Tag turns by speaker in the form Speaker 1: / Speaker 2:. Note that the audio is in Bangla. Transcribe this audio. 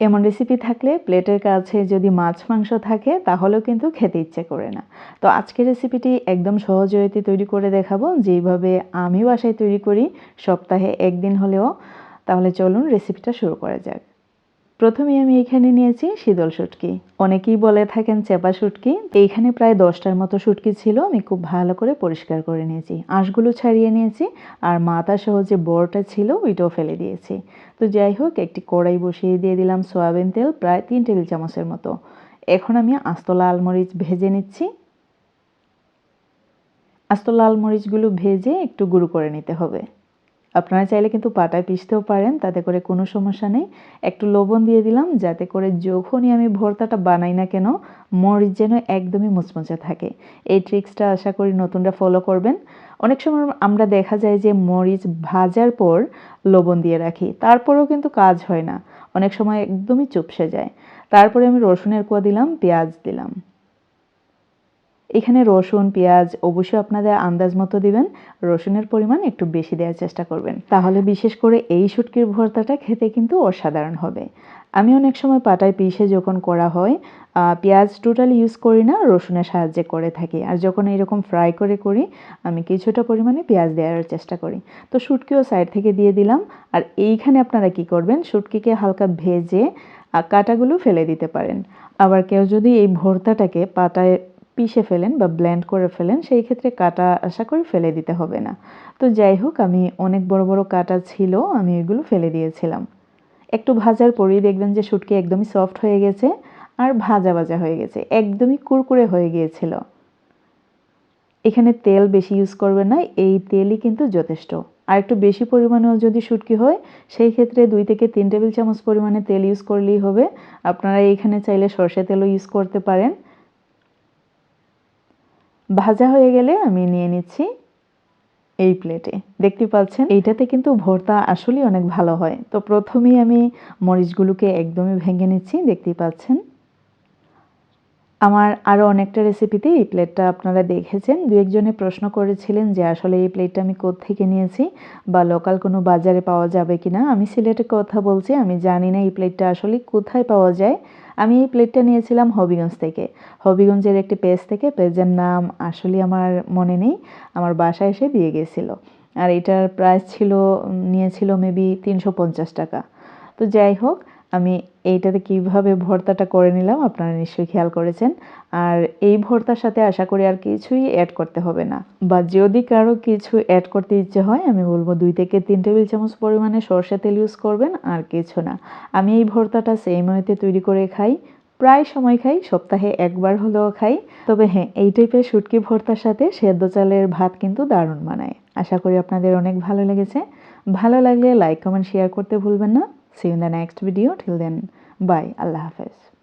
Speaker 1: এমন রেসিপি থাকলে প্লেটের কাছে যদি মাছ, মাংস থাকে, তাহলেও কিন্তু খেতে ইচ্ছে করে না। তো আজকের রেসিপিটি একদম সহজয়তে তৈরি করে দেখাবো। যেইভাবে আমি বাসায় তৈরি করি, সপ্তাহে একদিন হলেও। তাহলে চলুন রেসিপিটা শুরু করা যাক। প্রথমে আমি এখানে নিয়েছি শীতল শুটকি। অনেকেই বলে থাকেন চেপা শুটকি। এইখানে প্রায় দশটার মতো শুটকি ছিল, আমি খুব ভালো করে পরিষ্কার করে নিয়েছি। আঁশগুলো ছাড়িয়ে নিয়েছি আর মাথা সহ যে বড়টা ছিল, ওইটাও ফেলে দিয়েছি। তো যাই হোক, একটি কড়াই বসিয়ে দিয়ে দিলাম সয়াবিন তেল, প্রায় তিন টেবিল চামচের মতো। এখন আমি আস্ত লাল মরিচ ভেজে নিচ্ছি। আস্ত লাল মরিচগুলো ভেজে একটু গুঁড়ো করে নিতে হবে। আপনারা চাইলে কিন্তু পাটায় পিষতেও পারেন, তাতে করে কোনো সমস্যা নেই। একটু লবণ দিয়ে দিলাম, যাতে করে যখনই আমি ভর্তাটা বানাই না কেন, মরিচ যেন একদমই মুচমুচে থাকে। এই ট্রিক্সটা আশা করি নতুনরা ফলো করবেন। অনেক সময় আমরা দেখা যায় যে মরিচ ভাজার পর লবণ দিয়ে রাখি, তারপরেও কিন্তু কাজ হয় না। অনেক সময় একদমই চুপসে যায়। তারপরে আমি রসুনের কোয়া দিলাম, পেঁয়াজ দিলাম। এখানে রসুন, পেঁয়াজ অবশ্যই আপনাদের আন্দাজ মতো দিবেন। রসুনের পরিমাণ একটু বেশি দেওয়ার চেষ্টা করবেন। তাহলে বিশেষ করে এই শুটকির ভর্তাটা খেতে কিন্তু অসাধারণ হবে। আমি অনেক সময় পাটায় পিষে যখন করা হয় পেঁয়াজ টোটালি ইউজ করি না, রসুনের সাহায্যে করে থাকি। আর যখন এরকম ফ্রাই করে করি, আমি কিছুটা পরিমাণে পেঁয়াজ দেওয়ার চেষ্টা করি। তো শুটকিও সাইড থেকে দিয়ে দিলাম। আর এইখানে আপনারা কি করবেন, শুটকিকে হালকা ভেজে কাটাগুলো ফেলে দিতে পারেন। আবার কেউ যদি এই ভর্তাটাকে পাটায় পিষে ফেলেন বা ব্লেন্ড করে ফেলেন, সেই ক্ষেত্রে কাটা আশা করি ফেলে দিতে হবে না। তো যাই হোক, আমি অনেক বড় বড় কাটা ছিল, আমি এগুলো ফেলে দিয়েছিলাম। একটু ভাজার পরেই দেখবেন যে শুটকি একদমই সফট হয়ে গেছে আর ভাজা ভাজা হয়ে গেছে, একদমই কুরকুরে হয়ে গিয়েছিল। এখানে তেল বেশি ইউজ করবে না, এই তেলই কিন্তু যথেষ্ট। আর একটু বেশি পরিমাণেও যদি শুটকি হয়, সেই ক্ষেত্রে দুই থেকে তিন টেবিল চামচ পরিমাণে তেল ইউজ করলেই হবে। আপনারা এইখানে চাইলে সর্ষে তেলও ইউজ করতে পারেন। ভাজা হয়ে গেলে আমি নিয়ে নিচ্ছি এই প্লেটে দেখতে পাচ্ছেন, এইটাতে কিন্তু ভর্তা আসলেই অনেক ভালো হয়। তো প্রথমেই আমি মরিচগুলোকে একদমই ভেঙে নিচ্ছি দেখতে পাচ্ছেন। আমার আরও অনেকটা রেসিপিতে এই প্লেটটা আপনারা দেখেছেন। দু একজনে প্রশ্ন করেছিলেন যে, আসলে এই প্লেটটা আমি থেকে নিয়েছি বা লোকাল কোনো বাজারে পাওয়া যাবে কি না আমি সিলেটের কথা বলছি, আমি জানি না এই প্লেটটা আসলে কোথায় পাওয়া যায়। আমি এই প্লেটটা নিয়েছিলাম হবিগঞ্জ থেকে। হবিগঞ্জের একটি পেজ থেকে পেজের নাম আসলে আমার মনে নেই, আমার বাসায় এসে দিয়ে গেছিল। আর এটার প্রাইস ছিল, নিয়েছিল মেবি তিনশো পঞ্চাশ টাকা। তো যাই হোক আমি এইটাতে কীভাবে ভর্তাটা করে নিলাম আপনারা নিশ্চয়ই খেয়াল করেছেন। আর এই ভর্তার সাথে আশা করি আর কিছুই অ্যাড করতে হবে না। বা যদি কারও কিছু অ্যাড করতে ইচ্ছে হয়, আমি বলব দুই থেকে তিন টেবিল চামচ পরিমাণে সর্ষে তেল ইউজ করবেন, আর কিছু না। আমি এই ভর্তাটা সেম ওয়েতে তৈরি করে খাই, প্রায় সময় খাই, সপ্তাহে একবার হলেও খাই। তবে হ্যাঁ এই টাইপের শুটকি ভর্তার সাথে সেদ্ধ চালের ভাত কিন্তু দারুণ মানায় আশা করি আপনাদের অনেক ভালো লেগেছে। ভালো লাগলে লাইক কমেন্ট শেয়ার করতে ভুলবেন না। See you in the next video. Till then, bye. Allah Hafiz.